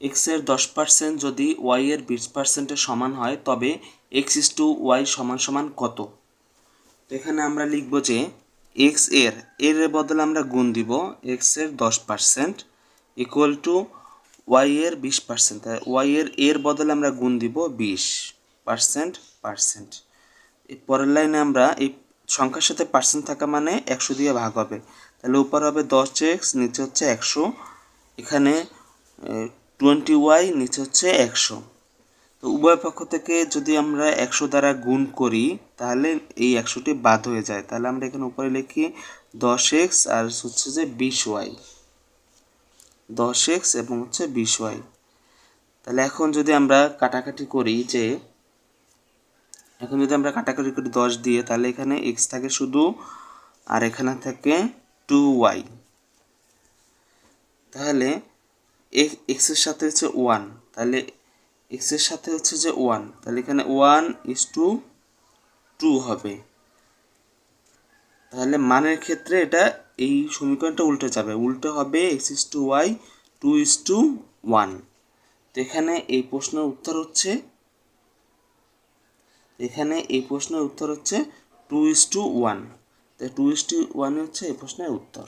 এক্সের দশ পার্সেন্ট যদি ওয়াই এর বিশ পার্সেন্টের সমান হয়, তবে এক্স ইস টু ওয়াই সমান সমান কত? এখানে আমরা লিখব যে এক্সের এর বদলে আমরা গুণ দিব এক্সের দশ পার্সেন্ট ইকুয়াল টু ওয়াই এর বিশ পার্সেন্ট ওয়াই এর এর বদলে আমরা গুণ দিব বিশ পার্সেন্ট পার্সেন্ট এই পরের লাইনে আমরা এই সংখ্যার সাথে পার্সেন্ট থাকা মানে একশো দিয়ে ভাগ হবে। তাহলে উপর হবে দশ এক্স নিচে হচ্ছে একশো। এখানে টোয়েন্টি ওয়াই, নিচে হচ্ছে একশো। তো উভয় পক্ষ থেকে যদি আমরা একশো দ্বারা গুণ করি, তাহলে এই একশোটি বাদ হয়ে যায়। তাহলে আমরা এখানে উপরে লিখি দশ এক্স আর হচ্ছে যে বিশ ওয়াই। দশ এক্স এবং হচ্ছে বিশ ওয়াই। তাহলে এখন যদি আমরা কাটাকাটি করি যে, এখন যদি আমরা কাটাকাটি করি দশ দিয়ে, তাহলে এখানে এক্স থাকে শুধু আর এখানে থাকে টু ওয়াই। তাহলে এক্সের সাথে হচ্ছে ওয়ান তাহলে এক্সের সাথে হচ্ছে যে ওয়ান তাহলে এখানে ওয়ান ইস টু টু হবে। তাহলে মানের ক্ষেত্রে এটা এই সমীকরণটা উল্টে যাবে। উল্টে হবে x is to y two is to one তো এখানে এই প্রশ্নের উত্তর হচ্ছে, এখানে এই প্রশ্নের উত্তর হচ্ছে টু ইস টু ওয়ান তো টু ইস টু ওয়ান হচ্ছে এই প্রশ্নের উত্তর।